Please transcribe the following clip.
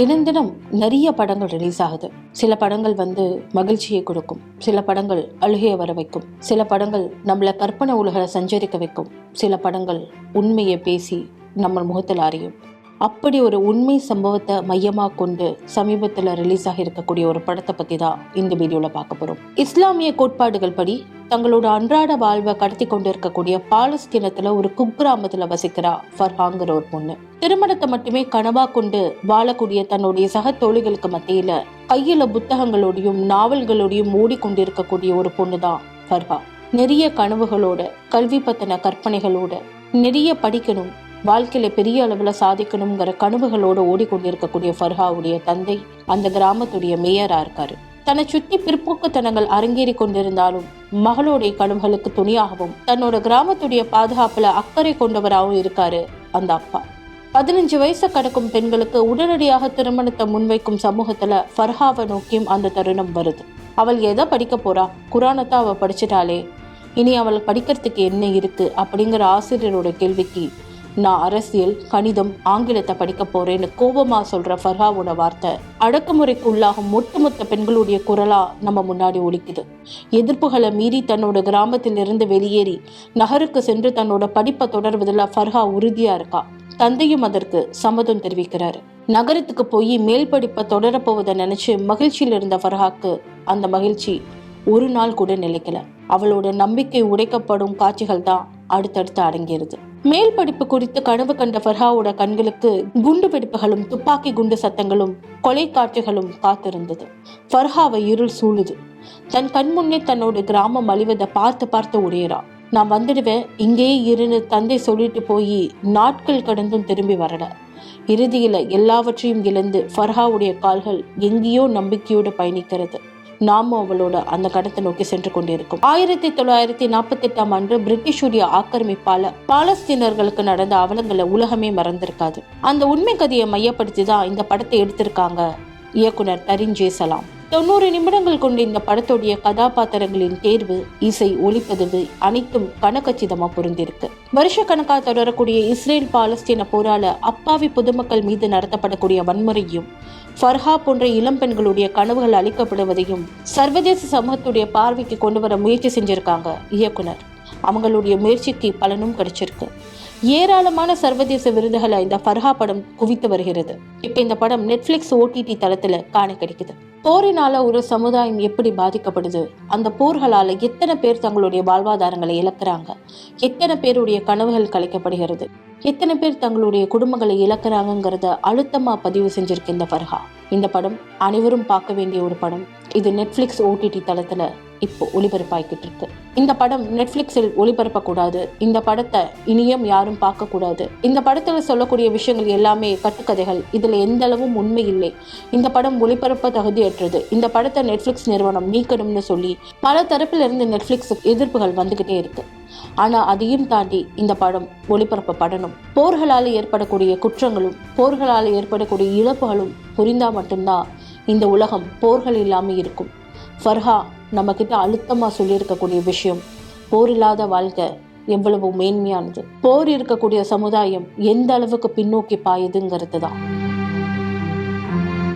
தினம் தினம் நிறைய படங்கள் ரிலீஸ் ஆகுது. சில படங்கள் வந்து மகிழ்ச்சியை கொடுக்கும். சில படங்கள் அழுகையை வர வைக்கும். சில படங்கள் நம்மளை கற்பனை உலகில சஞ்சரிக்க வைக்கும். சில படங்கள் உண்மையை பேசி நம்ம முகத்தில் அறியும். அப்படி ஒரு உண்மை சம்பவத்தை மையமாக கொண்டு சமீபத்தில் ரிலீஸ் ஆகி இருக்கக்கூடிய ஒரு படத்தை பற்றி தான் இந்த வீடியோவில் பார்க்க போகிறோம் இஸ்லாமிய கோட்பாடுகள் படி தங்களோட அன்றாட வாழ்வை கடத்தி கொண்டு இருக்கக்கூடிய பாலஸ்தீனத்துல ஒரு குக்கிராமத்துல வசிக்கிறா ஃபர்ஹாங்கிற ஒரு பொண்ணு. திருமணத்தை மட்டுமே கனவா கொண்டு வாழக்கூடிய தன்னுடைய சக தோழிகளுக்கு மத்தியில கையில புத்தகங்களோடையும் நாவல்களோடையும் ஓடிக்கொண்டிருக்கக்கூடிய ஒரு பொண்ணு தான் ஃபர்ஹா. நிறைய கனவுகளோட கல்வி பத்தின கற்பனைகளோட நிறைய படிக்கணும் வாழ்க்கையில பெரிய அளவுல சாதிக்கணுங்கிற கனவுகளோட ஓடிக்கொண்டிருக்கக்கூடிய ஃபர்ஹாவுடைய தந்தை அந்த கிராமத்துடைய மேயரா இருக்காரு. தன்னை சுற்றி பிற்போக்குத்தனங்கள் அரங்கேறி கொண்டிருந்தாலும் மகளுடைய கனவுகளுக்கு துணியாகவும் தன்னோட கிராமத்துடைய பாதுகாப்புல அக்கறை கொண்டவராகவும் இருக்காரு அந்த அப்பா. பதினஞ்சு வயசு கடக்கும் பெண்களுக்கு உடனடியாக திருமணத்தை முன்வைக்கும் சமூகத்துல ஃபர்ஹாவை நோக்கியும் அந்த தருணம் வருது. அவள் எதை படிக்க போறா? குரானத்தை அவள் படிச்சிட்டாளே. இனி அவள் படிக்கிறதுக்கு என்ன இருக்கு? அப்படிங்கிற ஆசிரியரோட கேள்விக்கு நான் அரசியல் கணிதம் ஆங்கிலத்தை படிக்க போறேன்னு கோபமா சொல்ற ஃபர்ஹாவோட வார்த்தை. அடக்குமுறைக்கு உள்ளாகும் ஒட்டுமொத்த பெண்களுடைய குரலா நம்ம முன்னாடி ஒழிக்குது எதிர்ப்புகளை மீறி தன்னோட கிராமத்திலிருந்து வெளியேறி நகருக்கு சென்று தன்னோட படிப்பை தொடர்வதில் ஃபர்ஹா உறுதியா இருக்கா? தந்தையும் அதற்கு சம்மதம் தெரிவிக்கிறாரு. நகரத்துக்கு போய் மேல் படிப்பை தொடரப்போவதை நினைச்சு மகிழ்ச்சியில் இருந்த ஃபர்ஹாக்கு அந்த மகிழ்ச்சி ஒரு நாள் கூட நிலைக்கல. அவளோட நம்பிக்கை உடைக்கப்படும் காட்சிகள் தான் அடுத்தடுத்து அடங்கியிருது. மேல் படிப்பு குறித்து கனவு கண்ட ஃபர்ஹாவோட கண்களுக்கு குண்டு வெடிப்புகளும் துப்பாக்கி குண்டு சத்தங்களும் கொலை காட்சிகளும் காத்திருந்தது. ஃபர்ஹாவை இருள் சூழுது. தன் கண் முன்னே தன்னோட கிராமம் அழிவதை பார்த்து பார்த்து உடையறா நான் வந்துடுவேன். இங்கேயே இருந்து தந்தை சொல்லிட்டு போய் நாட்கள் கடந்தும் திரும்பி வரல. இறுதியில எல்லாவற்றையும் இழந்து ஃபர்ஹாவுடைய கால்கள் எங்கேயோ நம்பிக்கையோடு பயணிக்கிறது. நாமும் அவளோட அந்த கடத்தை நோக்கி சென்று கொண்டிருக்கும். ஆயிரத்தி தொள்ளாயிரத்தி நாற்பத்தி எட்டாம் ஆண்டு பிரிட்டிஷுடைய ஆக்கிரமிப்பால பாலஸ்தீனர்களுக்கு நடந்த அவலங்களை உலகமே மறந்திருக்காது. அந்த உண்மை கதையை மையப்படுத்தி தான் இந்த படத்தை எடுத்திருக்காங்க இயக்குனர் தரின் ஜே சலாம் தொண்ணூறு நிமிடங்கள் கொண்ட இந்த படத்துடைய கதாபாத்திரங்களின் தேர்வு இசை ஒளிப்பதிவு அனைத்தும் கணக்கச்சிதமா பொருந்திருக்கு வருஷ கணக்காக தொடரக்கூடிய இஸ்ரேல் பாலஸ்தீன போரால அப்பாவி பொதுமக்கள் மீது நடத்தப்படக்கூடிய வன்முறையும் ஃபர்ஹா போன்ற இளம் பெண்களுடைய கனவுகள் அளிக்கப்படுவதையும் சர்வதேச சமூகத்துடைய பார்வைக்கு கொண்டு வர முயற்சி செஞ்சிருக்காங்க இயக்குனர். அவங்களுடைய முயற்சிக்கு பலனும் கிடைச்சிருக்கு. ஏராளமான சர்வதேச விருதுகளை இந்த ஃபர்ஹா படம் குவித்து வருகிறது. இப்போ இந்த படம் நெட்ஃப்ளிக்ஸ் ஓடிடி தளத்தில் காண கிடைக்குது. போரினால ஒரு சமுதாயம் எப்படி பாதிக்கப்படுது? அந்த போர்களால எத்தனை பேர் தங்களுடைய வாழ்வாதாரங்களை இழக்கிறாங்க? எத்தனை பேருடைய கனவுகள் கலைக்கப்படுகிறது? எத்தனை பேர் தங்களுடைய குடும்பங்களை இழக்கிறாங்கிறத அழுத்தமா பதிவு செஞ்சிருக்கு இந்த ஃபர்ஹா. இந்த படம் அனைவரும் பார்க்க வேண்டிய ஒரு படம். இது நெட்ஃபிளிக்ஸ் ஓடிடி தளத்துல இப்போ ஒளிபரப்பாய்கிட்டு இருக்கு. இந்த படம் நெட்ஃப்ளிக்ஸில் ஒளிபரப்பக்கூடாது. இந்த படத்தை இனியும் யாரும் பார்க்கக்கூடாது. இந்த படத்தில் சொல்லக்கூடிய விஷயங்கள் எல்லாமே கட்டுக்கதைகள். இதில் எந்த அளவும் உண்மை இல்லை. இந்த படம் ஒளிபரப்ப தகுதியற்றது. இந்த படத்தை நெட்ஃப்ளிக்ஸ் நிறுவனம் நீக்கணும்னு சொல்லி பல தரப்பில் இருந்து எதிர்ப்புகள் வந்துகிட்டே இருக்கு. ஆனால் அதையும் தாண்டி இந்த படம் ஒளிபரப்பப்படணும். போர்களால் ஏற்படக்கூடிய குற்றங்களும் போர்களால் ஏற்படக்கூடிய இழப்புகளும் புரிந்தால் மட்டும்தான் இந்த உலகம் போர்கள் இல்லாமல் இருக்கும். ஃபர்ஹா நம்மக்கிட்ட அழுத்தமாக சொல்லியிருக்கக்கூடிய விஷயம் போர் இல்லாத வாழ்க்கை எவ்வளவு மேன்மையானது. போர் இருக்கக்கூடிய சமுதாயம் எந்த அளவுக்கு பின்னோக்கி பாயுதுங்கிறது தான்.